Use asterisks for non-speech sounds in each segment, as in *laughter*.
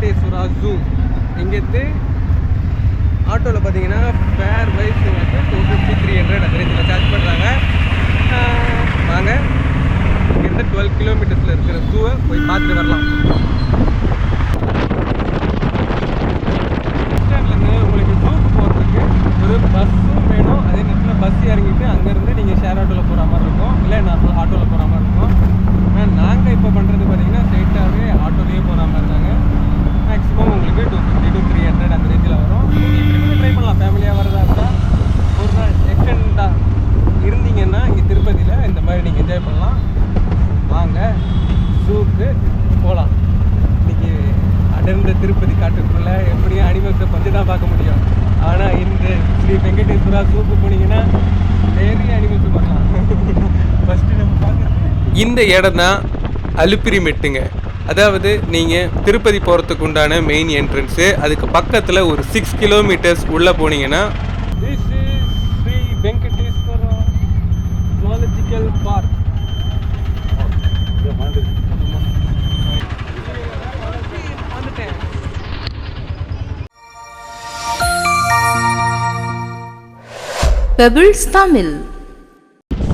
Venkateswara zoo இங்கேருந்து ஆட்டோவில் பார்த்தீங்கன்னா ஃபேர் வைஸ் வந்து டூ ஃபிஃப்டி த்ரீ ஹண்ட்ரட் அந்த ரேஞ்சில் சார்ஜ் பண்ணுறாங்க வாங்க. இங்கேருந்து டுவெல் கிலோமீட்டர்ஸில் இருக்கிற ஜூவை போய் பார்த்துட்டு வரலாம் ஸ்டாண்ட்லேருந்து உங்களுக்கு ஜூக்கு போகிறதுக்கு ஒரு பஸ்ஸும் வேணும் அதே நேரத்தில் பஸ் இறங்கிட்டு அங்கேருந்து நீங்கள் ஷேர் ஆட்டோவில் போகிற மாதிரி இருக்கும் இல்லை நார்மல் ஆட்டோவில் போகிற மாதிரி இருக்கும் ஆனால் நாங்கள் இப்போ பண்ணுறது பார்த்தீங்கன்னா ஸ்ட்ரெயிட்டாகவே ஆட்டோலேயே போகிற மாதிரி இருந்தாங்க மேக்ஸிமம் உங்களுக்கு two fifty two three hundred அந்த ரேஞ்சில் வரும் நீங்கள் ட்ரை பண்ணலாம் ஃபேமிலியாக வரதா இருந்தால் ஒரு நாள் எக்ஸ்டெண்டாக இருந்தீங்கன்னா இங்கே திருப்பதியில் இந்த மாதிரி நீங்கள் என்ஜாய் பண்ணலாம் வாங்க ஜூக்கு போகலாம் இன்னைக்கு அடர்ந்த திருப்பதி காட்டுக்குள்ள எப்படியும் அனிமல்ஸை பற்றி தான் பார்க்க முடியும் ஆனால் இந்த ஸ்ரீ வெங்கடேஸ்வரா ஜூக்கு போனீங்கன்னா நிறைய அனிமல்ஸ் பார்க்கலாம் ஃபஸ்ட்டு நம்ம பார்க்குறது இந்த இடம் தான் அலுப்பிரி மெட்டுங்க. அதாவது நீங்கள் திருப்பதி போகிறதுக்கு உண்டான மெயின் என்ட்ரன்ஸு அதுக்கு பக்கத்தில் ஒரு சிக்ஸ் கிலோமீட்டர்ஸ் உள்ளே போனீங்கன்னா this is Shri Venkateswara zoological park Pebbles Tamil.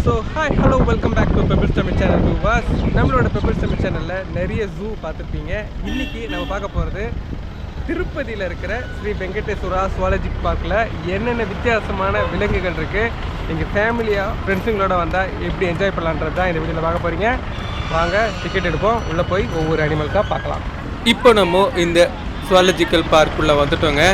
So hi hello welcome back to Pebbles Tamil channel was நம்மளோட பெபிள்ஸ் தமிழ் சேனலில் நிறைய ஜூ பார்த்துருப்பீங்க. இன்றைக்கி நம்ம பார்க்க போகிறது திருப்பதியில் இருக்கிற ஸ்ரீ வெங்கடேஸ்வரா சுவாலஜி பார்க்கில் என்னென்ன வித்தியாசமான விலங்குகள் இருக்குது எங்கள் ஃபேமிலியாக ஃப்ரெண்ட்ஸுங்களோட வந்தால் எப்படி என்ஜாய் பண்ணலான்றது தான் இந்த வீடியோவில் பார்க்க போகிறீங்க வாங்க டிக்கெட் எடுப்போம். உள்ளே போய் ஒவ்வொரு அனிமல்க்காக பார்க்கலாம். இப்போ நம்ம இந்த சுவாலஜிக்கல் பார்க்குள்ளே வந்துட்டோங்க.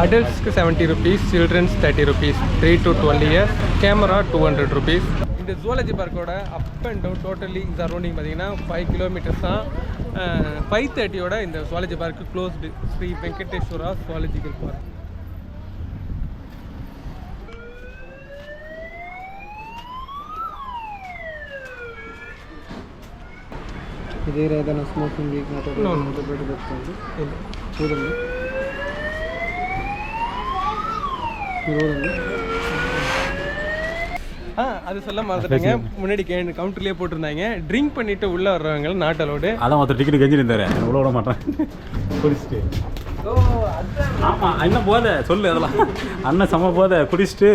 அடல்ட்ஸ்க்கு seventy rupees childrens thirty rupees three to twelve years camera two hundred rupees இந்த ஜுவாலஜி பார்க்கோட அப் அண்ட் டவுன் டோட்டலி இந்த சரௌண்டிங் பார்த்தீங்கன்னா ஃபைவ் கிலோமீட்டர்ஸ் தான் ஃபைவ் தேர்ட்டியோட இந்த zoology park closed Sri Venkateswara zoological park ఇదే ఏదైనా స్మోకింగ్ No, no. పెట్టి పెట్టుకోండి இல்லை చూడండి ஆ அது சொல்ல மறந்துட்டேங்க. முன்னாடி கே கவுண்டர்லேயே போட்டிருந்தாங்க. ட்ரிங்க் பண்ணிட்டு உள்ளே வர்றவங்க நாட் அலோடு அதான் ஒருத்தர் டிக்கெட் கெஞ்சி இருந்தாரு. உள்ள விட மாட்டேன் குடிச்சிட்டு. ஆமாம் அண்ணன் போத சொல்லு அதெல்லாம். அண்ணன் செம்ம போத குடிச்சிட்டு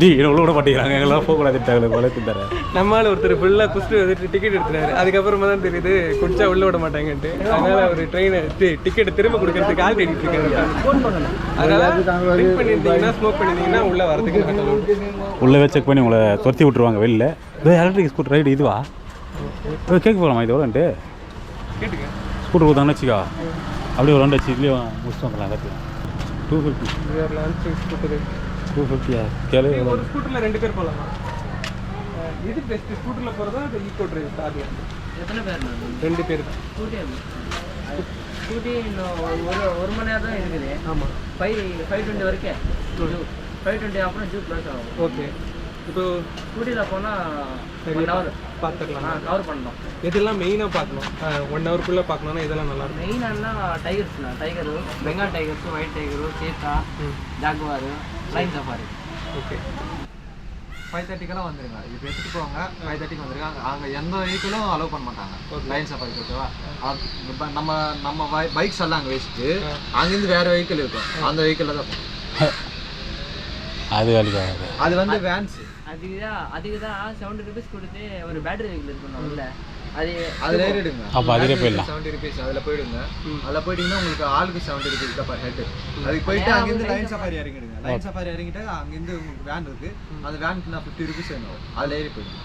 டி உள்ள விட மாட்டேங்கிறாங்க எங்களாம் போகக்கூடாதுட்டாங்களே வளர்த்துட்டாரு நம்மால ஒருத்தர் ஃபுல்லாக குஸ்ட்டு வந்துட்டு டிக்கெட் எடுத்துறாரு அதுக்கப்புறமா தான் தெரியுது குடிச்சா உள்ள விட மாட்டாங்கன்ட்டு. அதனால அவர் ட்ரெயினை டிக்கெட் திரும்ப கொடுக்கறதுக்கு ஆள் தேடிட்டு இருக்காரு. அதனால ட்ரிங்க் பண்ணியிருந்தீங்கன்னா ஸ்மோக் பண்ணியிருந்தீங்கன்னா உள்ள வரதுக்கு உள்ளே செக் பண்ணி உங்களை துரத்தி விட்டுருவாங்க வெளில இதோ எலக்ட்ரிக் ஸ்கூட்டர் ரைடு இதுவா இதோ கேட்க போகலாமா இது எவ்வளோன்ட்டு? கேட்டுக்க. ஸ்கூட்டர் கொடுத்தாங்கன்னு வச்சுக்கோ. அப்படியே ஒரு ரெண்டு வச்சு இதுலேயே முடிச்சுட்டு வந்துடலாம் எல்லாத்தையும். டூ ஃபிஃப்டி ஸ்கூட்டர் டூ ஃபிஃப்டியா கேளு ஒரு ஸ்கூட்டர்ல ரெண்டு பேர் போகலாம் இது பெஸ்ட் ஸ்கூட்டர்ல போறதா அது ஈக்கோ டிரைவ் கார்ல எத்தனை பேர் ரெண்டு பேர் ஸ்கூட்டி இன்னும் ஒரு- ஒரு மணி நேரம் தான் இருக்குது. ஆமா. ஃபைவ் ஃபைவ் டுவெண்ட்டி வரைக்கும். ஃபைவ் டுவெண்ட்டி அப்புறம் ஜூ க்ளோஸ் ஆகும். ஓகே இப்போ ஸ்கூட்டியில் போனால் ஒன் ஹவர் பார்த்துக்கலாம் கவர் பண்ணலாம். எதெல்லாம் மெயினாக பார்க்கணும் ஒன் ஹவருக்குள்ளே பார்க்கணும்னா இதெல்லாம் நல்லா மெயினானா டைகர்ஸ்ண்ணா tiger Bengal tigers white tiger cheetah ம். Jaguar lion safari okay five தேர்ட்டிக்கெல்லாம் வந்துருங்க. இப்போ எடுத்துட்டு போவாங்க ஃபைவ் தேர்ட்டிக்கு வந்துருங்க. அங்கே எந்த வெஹிக்கிளும் அலோவ் பண்ண மாட்டாங்க. லைன் சஃபாரி ஓகேவா? நம்ம நம்ம பைக்ஸ் எல்லாம் அங்கே வச்சுட்டு அங்கேருந்து வேற வெஹிக்கிள் இருக்கும். அந்த வெஹிக்கிளில் தான். *laughs* அது அது வந்து வேன்ஸ் அதுக்கு தான் அதுக்கு தான் செவன்ட்டி ருபீஸ் கொடுத்து ஒரு பேட்டரி வெஹிக்கிள் இருக்கணும் உள்ள அது அப்போ அதிலே போயிடலாம். செவன்ட்டி ருபீஸ் அதில் போயிடுங்க. அதில் போயிட்டீங்கன்னா உங்களுக்கு ஆளுக்கு செவன்ட்டி ருபீஸ் தான் பர் ஹெட் அதுக்கு போயிட்டு அங்கேருந்து லைன் சஃபாரி இறங்கிடுங்க. லைன் சஃபாரி இறங்கிட்டு அங்கேருந்து உங்களுக்கு வேன் இருக்கு. அந்த வேனுக்கு நான் ஃபிஃப்டி ருபீஸ் வேணும் அதில் ஏறி போயிடுங்க.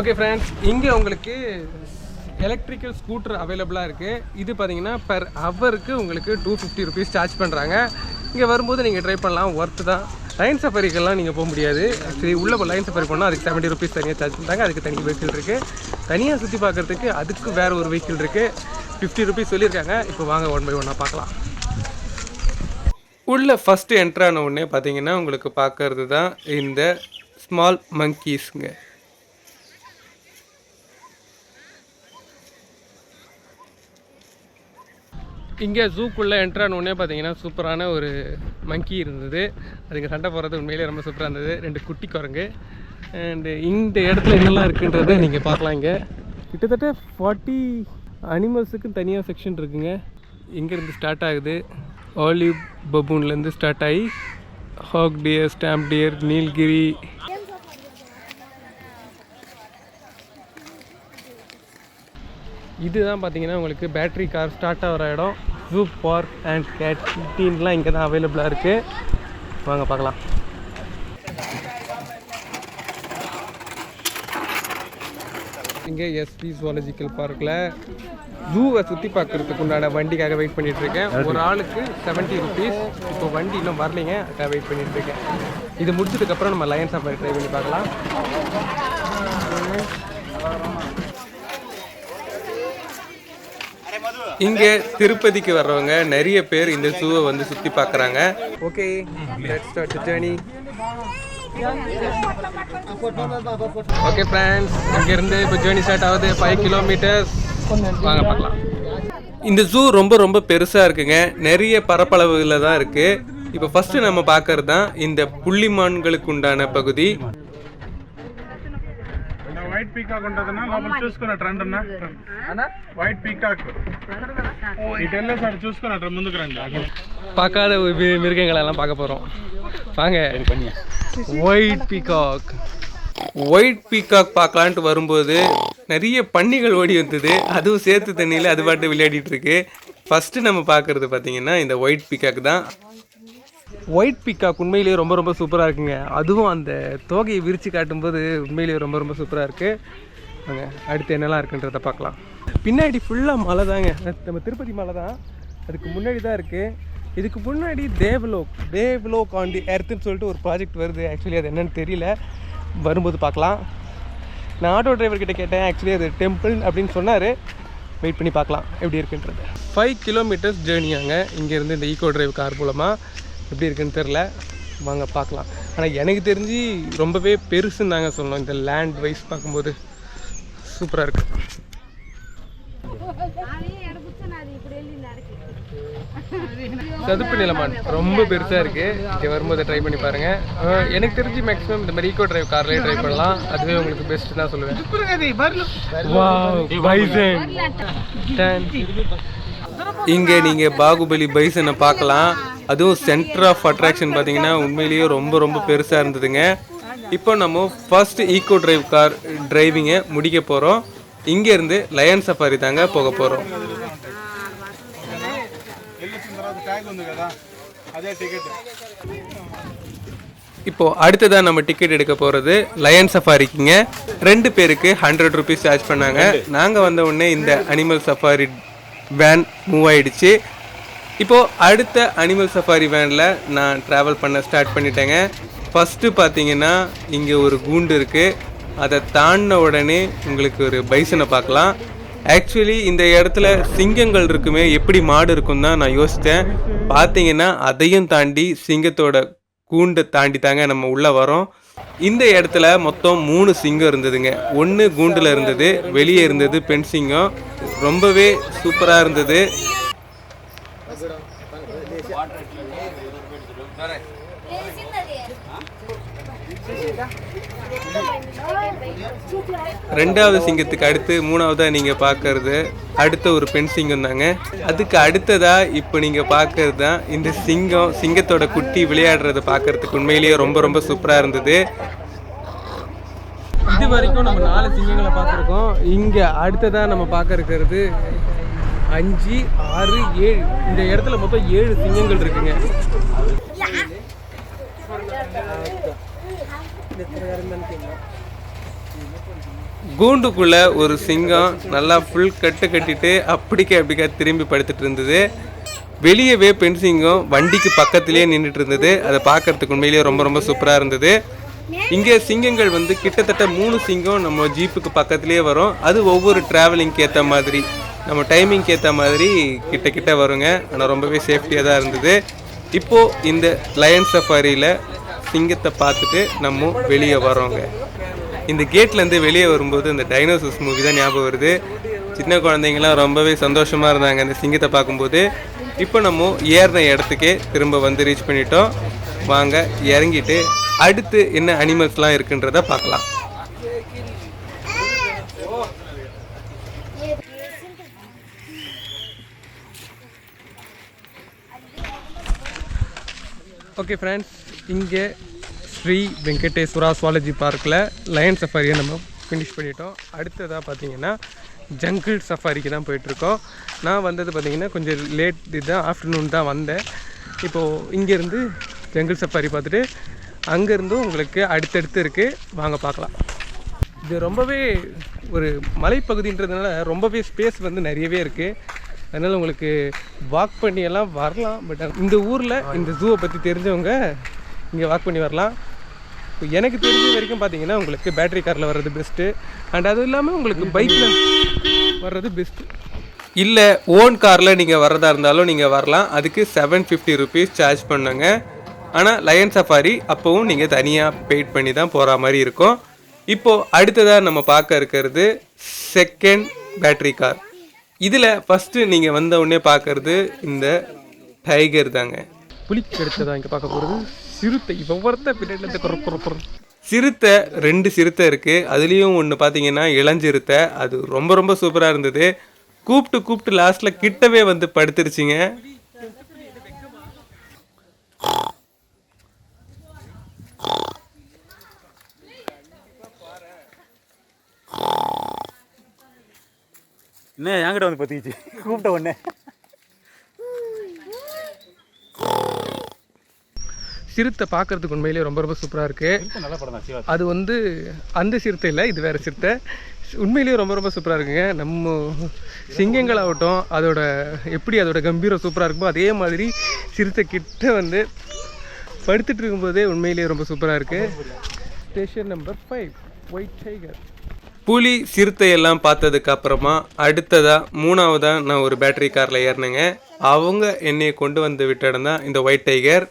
ஓகே ஃப்ரெண்ட்ஸ் இங்கே உங்களுக்கு எலக்ட்ரிக்கல் ஸ்கூட்டர் அவைலபிளாக இருக்குது இது பார்த்தீங்கன்னா பெர் ஹவருக்கு உங்களுக்கு டூ ஃபிஃப்டி ருபீஸ் சார்ஜ் பண்ணுறாங்க இங்கே வரும்போது நீங்கள் ட்ரை பண்ணலாம். ஒர்த்து தான். லைன் சஃபாரிக்கெல்லாம் நீங்கள் போக முடியாது. சரி உள்ளே லைன் சஃபாரி போனால் அதுக்கு செவன்ட்டி ருபீஸ் தனியாக சார்ஜ் பண்ணுறாங்க அதுக்கு தனி வெஹிக்கிள் இருக்குது தனியாக சுற்றி பார்க்குறதுக்கு அதுக்கு வேறு ஒரு வெஹிக்கிள் இருக்குது ஃபிஃப்டி ருபீஸ் சொல்லியிருக்காங்க. இப்போ வாங்க ஒன் பை ஒன்னாக பார்க்கலாம். உள்ளே ஃபஸ்ட்டு என்ட்ரான உடனே பார்த்தீங்கன்னா உங்களுக்கு பார்க்கறது தான் இந்த ஸ்மால் மங்கீஸுங்க இங்கே ஜூக்குள்ளே என்ட்ரான உடனே பார்த்தீங்கன்னா சூப்பரான ஒரு மங்கி இருந்தது. அதுங்க சண்டை போடுறது உண்மையிலேயே ரொம்ப சூப்பராக இருந்தது. ரெண்டு குட்டி குரங்கு. அண்டு இந்த இடத்துல என்னெல்லாம் இருக்குன்றத நீங்கள் பார்க்கலாம் இங்கே. கிட்டத்தட்ட ஃபார்ட்டி அனிமல்ஸுக்கு தனியாக செக்ஷன் இருக்குங்க. இங்கேருந்து ஸ்டார்ட் ஆகுது. ஆலிவ் பபூன்லேருந்து ஸ்டார்ட் ஆகி hog deer swamp deer Nilgiri இதுதான் பார்த்தீங்கன்னா உங்களுக்கு பேட்டரி கார் ஸ்டார்ட் ஆகிற இடம். ஜூ பார்க் அண்ட் கேட்டீன்லாம் இங்கே தான் அவைலபிளாக இருக்குது வாங்க பார்க்கலாம். இங்கே எஸ்பி ஜுவாலஜிக்கல் பார்க்கில் ஜூவை சுற்றி பார்க்கறதுக்கு உண்டான வண்டிக்காக வெயிட் பண்ணிட்டு இருக்கேன் ஒரு ஆளுக்கு செவன்ட்டி ருபீஸ் இப்போ வண்டி இன்னும் வரலைங்க. அதுக்காக வெயிட் பண்ணிட்டு இருக்கேன் இது முடிச்சதுக்கப்புறம் நம்ம லயன் சாஃபாரி ட்ரை பண்ணி பார்க்கலாம். இங்கே திருப்பதிக்கு வர்றவங்க நிறைய பேர் இந்த ஜூவை வந்து சுற்றி பார்க்குறாங்க. Okay let's start journey okay friends அங்கேருந்து இப்போ ஜேர்னி ஸ்டார்ட் ஆகுது. ஃபைவ் கிலோமீட்டர்ஸ் வாங்க பார்க்கலாம். இந்த ஜூ ரொம்ப ரொம்ப பெருசாக இருக்குங்க. நிறைய பரப்பளவுகளில் தான் இருக்குது இப்போ ஃபஸ்ட்டு நம்ம பார்க்கறது தான் இந்த புள்ளிமான்களுக்கு உண்டான பகுதி. వైట్ పీకాక్ ఉంటుందన్నా లోపల చూసుకున్నట్టు రండి అన్న వైట్ పీకాక్ ఇటు వెళ్ళేసారి చూసుకున్నట్టు ముందుకు రండి అక్కడ பார்க்காத வி- மிருகங்களெல்லாம் பார்க்க போகிறோம் வாங்க ஒயிட் பீகாக் ஒயிட் பீகாக் பார்க்கலான்ட்டு வரும்போது நிறைய பன்னிகள் ஓடி வந்தது அதுவும் சேத்து தண்ணியில் அது பாட்டு விளையாடிட்டு இருக்கு ஃபஸ்ட்டு நம்ம பார்க்குறது பார்த்தீங்கன்னா இந்த ஒயிட் பீகாக் தான் ஒயிட் பிக்காக் உண்மையிலேயே ரொம்ப ரொம்ப சூப்பராக இருக்குங்க. அதுவும் அந்த தோகையை விரித்து காட்டும்போது உண்மையிலேயே ரொம்ப ரொம்ப சூப்பராக இருக்குது அடுத்து என்னெல்லாம் இருக்குன்றதை பார்க்கலாம். பின்னாடி ஃபுல்லாக மலை தாங்க. நம்ம திருப்பதி மலை தான். அதுக்கு முன்னாடி தான் இருக்குது இதுக்கு முன்னாடி தேவலோக் தேவலோக் ஆன் தி எர்த்துன்னு சொல்லிட்டு ஒரு ப்ராஜெக்ட் வருது. ஆக்சுவலி அது என்னென்னு தெரியல. வரும்போது பார்க்கலாம். நான் ஆட்டோ டிரைவர்கிட்ட கேட்டேன். ஆக்சுவலி அது டெம்பிள் அப்படின்னு சொன்னார். வெயிட் பண்ணி பார்க்கலாம். எப்படி இருக்குன்றது. ஃபைவ் கிலோமீட்டர்ஸ் ஜேர்னியாங்க இங்கேருந்து இந்த ஈகோ டிரைவ் கார் மூலமாக எப்படி இருக்குன்னு தெரில வாங்க பார்க்கலாம். ஆனால் எனக்கு தெரிஞ்சு ரொம்பவே பெருசுன்னு தாங்க சொல்லணும். இந்த லேண்ட் வைஸ் பார்க்கும்போது சூப்பராக இருக்கு. சதுப்பு நிலமான். ரொம்ப பெருசாக இருக்குது இங்கே வரும்போது ட்ரை பண்ணி பாருங்கள் எனக்கு தெரிஞ்சு மேக்ஸிமம் இந்த மாதிரி ஈகோ டிரைவ் கார்லேயே ட்ரை பண்ணலாம். அதுவே உங்களுக்கு பெஸ்ட் தான் சொல்லுவேன். இங்கே நீங்கள் பாகுபலி பைசனை பார்க்கலாம். அதுவும் சென்டர் ஆஃப் அட்ராக்ஷன் பார்த்தீங்கன்னா உண்மையிலேயே ரொம்ப ரொம்ப பெருசாக இருந்ததுங்க. இப்போ நம்ம ஃபர்ஸ்ட் ஈக்கோ டிரைவ் கார் டிரைவிங்கை முடிக்க போகிறோம் இங்கேருந்து லயன் சஃபாரி தாங்க போக போகிறோம் இப்போ அடுத்ததாக நம்ம டிக்கெட் எடுக்க போகிறது லயன் சஃபாரிக்குங்க ரெண்டு பேருக்கு ஹண்ட்ரட் ருபீஸ் சார்ஜ் பண்ணாங்க. நாங்கள் வந்த உடனே இந்த அனிமல் சஃபாரி வேன் மூவ் ஆயிடுச்சு. இப்போது அடுத்த அனிமல் சஃபாரி வேனில் நான் ட்ராவல் பண்ண ஸ்டார்ட் பண்ணிட்டேங்க. ஃபஸ்ட்டு பார்த்தீங்கன்னா இங்கே ஒரு கூண்டு இருக்குது அதை தாண்டின உடனே உங்களுக்கு ஒரு பைசனை பார்க்கலாம் ஆக்சுவலி இந்த இடத்துல சிங்கங்கள் இருக்குமே எப்படி மாடு இருக்கும் தான் நான் யோசித்தேன் பார்த்தீங்கன்னா அதையும் தாண்டி சிங்கத்தோட கூண்டை தாண்டி தாங்க நம்ம உள்ளே வரோம். இந்த இடத்துல மொத்தம் மூணு சிங்கம் இருந்ததுங்க. ஒன்று கூண்டில் இருந்தது வெளியே இருந்தது பெண் சிங்கம். ரொம்பவே சூப்பராக இருந்தது. ரெண்டாவது சிங்கத்துக்கு அடுத்து மூணாவதாக நீங்கள் பார்க்கறது அடுத்த ஒரு பெண் சிங்கம் தாங்க. அதுக்கு அடுத்ததாக இப்போ நீங்கள் பார்க்கறது தான் இந்த சிங்கம் சிங்கத்தோட குட்டி விளையாடுறத பார்க்கறதுக்கு உண்மையிலேயே ரொம்ப ரொம்ப சூப்பராக இருந்தது. இது வரைக்கும் நம்ம நாலு சிங்கங்களை பார்த்துருக்கோம் இங்கே அடுத்ததாக நம்ம பார்க்க இருக்கிறது அஞ்சு ஆறு ஏழு. இந்த இடத்துல மொத்தம் ஏழு சிங்கங்கள் இருக்குங்க. கூண்டுக்குள்ள ஒரு சிங்கம் நல்லா ஃபுல் கட்டு கட்டிட்டு அப்படிக்க அப்படிக்கா திரும்பி படுத்துட்டு இருந்தது. வெளியவே பெண் சிங்கம் வண்டிக்கு பக்கத்திலேயே நின்றுட்டு இருந்தது. அதை பார்க்கறதுக்கு உண்மையிலேயே ரொம்ப ரொம்ப சூப்பராக இருந்தது. இங்கே சிங்கங்கள் வந்து கிட்டத்தட்ட மூணு சிங்கம் நம்ம ஜீப்புக்கு பக்கத்துலேயே வரும். அது ஒவ்வொரு டிராவலிங்க்கு ஏற்ற மாதிரி. நம்ம டைமிங்க்கு ஏற்ற மாதிரி கிட்ட கிட்ட வருங்க. ஆனால் ரொம்பவே சேஃப்டியாக தான் இருந்தது. இப்போது இந்த லயன் சஃபாரியில் சிங்கத்தை பார்த்துட்டு நம்ம வெளியே வரோங்க. இந்த கேட்லேருந்து வெளியே வரும்போது இந்த டைனோசர்ஸ் மூவி தான் ஞாபகம் வருது. சின்ன குழந்தைங்களாம் ரொம்பவே சந்தோஷமாக இருந்தாங்க அந்த சிங்கத்தை பார்க்கும்போது. இப்போ நம்ம ஏறின இடத்துக்கே திரும்ப வந்து ரீச் பண்ணிட்டோம். வாங்க இறங்கிட்டு அடுத்து என்ன அனிமல்ஸ்லாம் இருக்குன்றத பார்க்கலாம். ஓகே ஃப்ரெண்ட்ஸ் இங்கே ஸ்ரீ வெங்கடேஸ்வரா சுவாலஜி பார்க்கில் லயன் சஃபாரியை நம்ம ஃபினிஷ் பண்ணிட்டோம். அடுத்ததாக பார்த்தீங்கன்னா ஜங்கிள் சஃபாரிக்கு தான் போயிட்டுருக்கோம். நான் வந்தது பார்த்திங்கன்னா கொஞ்சம் லேட் இதுதான் ஆஃப்டர்நூன் தான் வந்தேன். இப்போது இங்கேருந்து ஜங்கிள் சஃபாரி பார்த்துட்டு அங்கேருந்தும் உங்களுக்கு அடுத்தடுத்து இருக்குது வாங்க பார்க்கலாம். இது ரொம்பவே ஒரு மலைப்பகுதின்றதுனால ரொம்பவே ஸ்பேஸ் வந்து நிறையவே இருக்குது அதனால் உங்களுக்கு வாக் பண்ணியெல்லாம் வரலாம். பட் இந்த ஊரில் இந்த ஜூவை பற்றி தெரிஞ்சவங்க இங்கே வாக் பண்ணி வரலாம். இப்போ எனக்கு தெரிஞ்ச வரைக்கும் பார்த்தீங்கன்னா உங்களுக்கு பேட்டரி காரில் வர்றது பெஸ்ட்டு அண்ட் அதுவும் இல்லாமல் உங்களுக்கு பைக்கில் வர்றது பெஸ்ட்டு இல்லை ஓன் காரில் நீங்கள் வர்றதா இருந்தாலும் நீங்கள் வரலாம். அதுக்கு செவன் ஃபிஃப்டி ருபீஸ் சார்ஜ் பண்ணுங்க. ஆனால் லயன் சஃபாரி அப்போவும் நீங்கள் தனியாக பெய்ட் பண்ணி தான் போகிற மாதிரி இருக்கும். இப்போது அடுத்ததாக நம்ம பார்க்க இருக்கிறது செகண்ட் பேட்டரி கார் இதில் ஃபஸ்ட்டு நீங்கள் வந்த உடனே பார்க்கறது இந்த டைகர் தாங்க. புலிக்கு எடுத்ததா இங்கே பார்க்க போகிறது சிறுத்தை ஒவ்வொருத்த பின்னாடி குற குற குற. சிறுத்தை ரெண்டு சிறுத்தை இருக்குது அதுலேயும் ஒன்று பார்த்தீங்கன்னா இளஞ்சிறுத்தை. அது ரொம்ப ரொம்ப சூப்பராக இருந்தது. கூப்பிட்டு கூப்பிட்டு லாஸ்ட்டில் கிட்டவே வந்து படுத்துருச்சிங்க. என்ன என்கிட்ட வந்து பற்றிக்கிச்சு கூப்பிட்ட உடனே. சிறுத்தை பார்க்கறதுக்கு உண்மையிலேயே ரொம்ப ரொம்ப சூப்பராக இருக்குது நல்ல படம் தான் சிவா. அது வந்து அந்த சிறுத்தை இல்லை இது வேறு சிறுத்தை. உண்மையிலேயே ரொம்ப ரொம்ப சூப்பராக இருக்குங்க. நம்ம சிங்கங்கள் ஆகட்டும் அதோட எப்படி அதோட கம்பீரம் சூப்பராக இருக்குமோ அதே மாதிரி சிறுத்தை கிட்ட வந்து படுத்துட்டு இருக்கும்போதே உண்மையிலேயே ரொம்ப சூப்பராக இருக்குது station number five white tiger புலி சிறுத்தை எல்லாம் பார்த்ததுக்கு அப்புறமா அடுத்ததா மூணாவதா நான் ஒரு பேட்டரி காரில் ஏறினேங்க. அவங்க என்னைய கொண்டு வந்து விட்ட இடம் தான் இந்த ஒயிட் டைகர்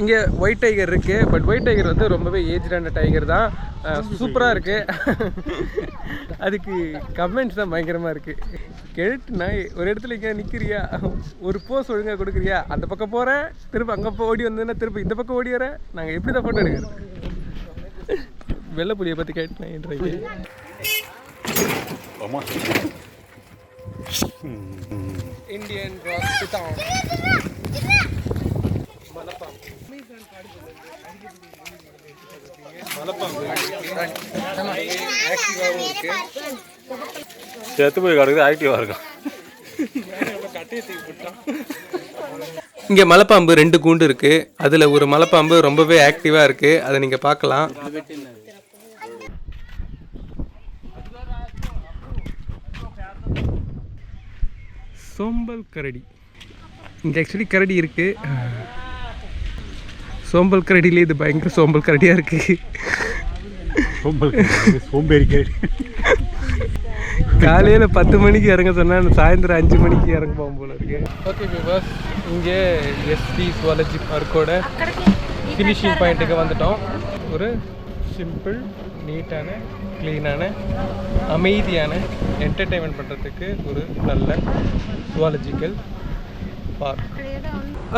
இங்கே ஒயிட் டைகர் இருக்குது பட் ஒயிட் டைகர் வந்து ரொம்பவே ஏஜ்டான டைகர் தான். சூப்பராக இருக்குது அதுக்கு கமெண்ட்ஸ் தான் பயங்கரமாக இருக்குது கேட்டு நாய் ஒரு இடத்துல இங்கே நிற்கிறியா ஒரு போஸ் ஒழுங்காக கொடுக்குறியா? அந்த பக்கம் போகிறேன் திரும்ப அங்கே போ ஓடி வந்தேன்னா திரும்ப இந்த பக்கம் ஓடி வரேன் நாங்கள் எப்படி தான் ஃபோட்டோ எடுக்கிறது. வெள்ளை புலியை பற்றி கேட்டு நாயின்றது இந்தியன் செத்து போய் கிடக்குது ஆக்டிவாக இருக்கும் இங்கே மலைப்பாம்பு ரெண்டு கூண்டு இருக்கு. அதில் ஒரு மலைப்பாம்பு ரொம்பவே ஆக்டிவாக இருக்கு. அதை நீங்கள் பார்க்கலாம். சோம்பல் கரடி. இங்கே ஆக்சுவலி கரடி இருக்கு. சோம்பல் கரடியிலே இது பயங்கர சோம்பல் கரடியாக இருக்குது சோம்பல் சோம்பேறி கேடு காலையில் பத்து மணிக்கு இறங்க சொன்னால் சாயந்தரம் அஞ்சு மணிக்கு இறங்க போகும் போல இருக்கு. ஓகே விவாஸ் இங்கே எஸ்பி சுவாலஜி பார்க்கோட ஃபினிஷிங் பாயிண்ட்டுக்கு வந்துட்டோம். ஒரு சிம்பிள் நீட்டான க்ளீனான அமைதியான என்டர்டெயின்மெண்ட் பண்ணுறதுக்கு ஒரு நல்ல ஜுவாலஜிக்கல் பார்க்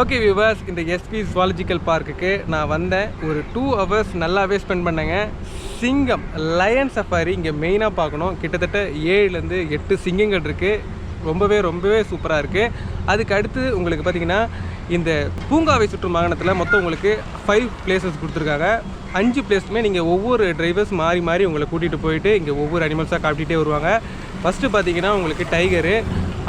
ஓகே வியூவர்ஸ் இந்த எஸ்பி ஜுவாலஜிக்கல் பார்க்குக்கு நான் வந்தேன் ஒரு டூ ஹவர்ஸ் நல்லாவே ஸ்பெண்ட் பண்ணேங்க. சிங்கம் லயன் சஃபாரி இங்கே மெயினாக பார்க்கணும். கிட்டத்தட்ட ஏழுலேருந்து எட்டு சிங்கங்கள் இருக்குது ரொம்பவே ரொம்பவே சூப்பராக இருக்குது அதுக்கு அடுத்து உங்களுக்கு பார்த்தீங்கன்னா இந்த பூங்காவை சுற்றும் வாகனத்தில் மொத்தம் உங்களுக்கு ஃபைவ் பிளேசஸ் கொடுத்துருக்காங்க. அஞ்சு பிளேஸுமே நீங்கள் ஒவ்வொரு டிரைவர்ஸ் மாறி மாறி உங்களை கூட்டிகிட்டு போயிட்டு இங்கே ஒவ்வொரு அனிமல்ஸாக காட்டிகிட்டே வருவாங்க. ஃபஸ்ட்டு பார்த்தீங்கன்னா உங்களுக்கு டைகரு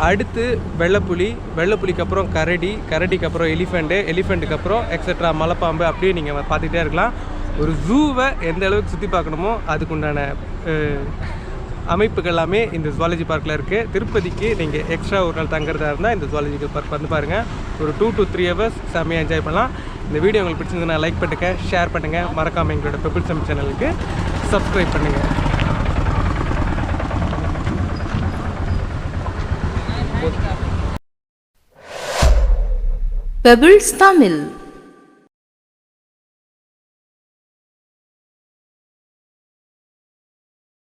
அடுத்து வெள்ளைப்புலி வெள்ளைப்புலிக்கு அப்புறம் கரடி கரடிக்கு அப்புறம் எலிஃபெண்ட்டு எலிஃபெண்ட்டுக்கு அப்புறம் எக்ஸட்ரா மலைப்பாம்பு அப்படியே நீங்கள் பார்த்துக்கிட்டே இருக்கலாம். ஒரு ஜூவை எந்த அளவுக்கு சுற்றி பார்க்கணுமோ அதுக்குண்டான அமைப்புகள் எல்லாமே இந்த ஜுவாலஜி பார்க்கில் இருக்குது திருப்பதிக்கு நீங்கள் எக்ஸ்ட்ரா ஒரு நாள் தங்குறதா இருந்தால் இந்த ஜுவாலஜிக்கல் பார்க் வந்து பாருங்கள் ஒரு டூ டு த்ரீ ஹவர்ஸ் செம்மையாக என்ஜாய் பண்ணலாம். இந்த வீடியோ உங்களுக்கு பிடிச்சிருந்ததுன்னா லைக் பண்ணுங்கள் ஷேர் பண்ணுங்கள் மறக்காமல் எங்களோட பெப்பிள் சம் சேனலுக்கு சப்ஸ்கிரைப் பண்ணுங்கள் பெபிள்ஸ் தமிழ்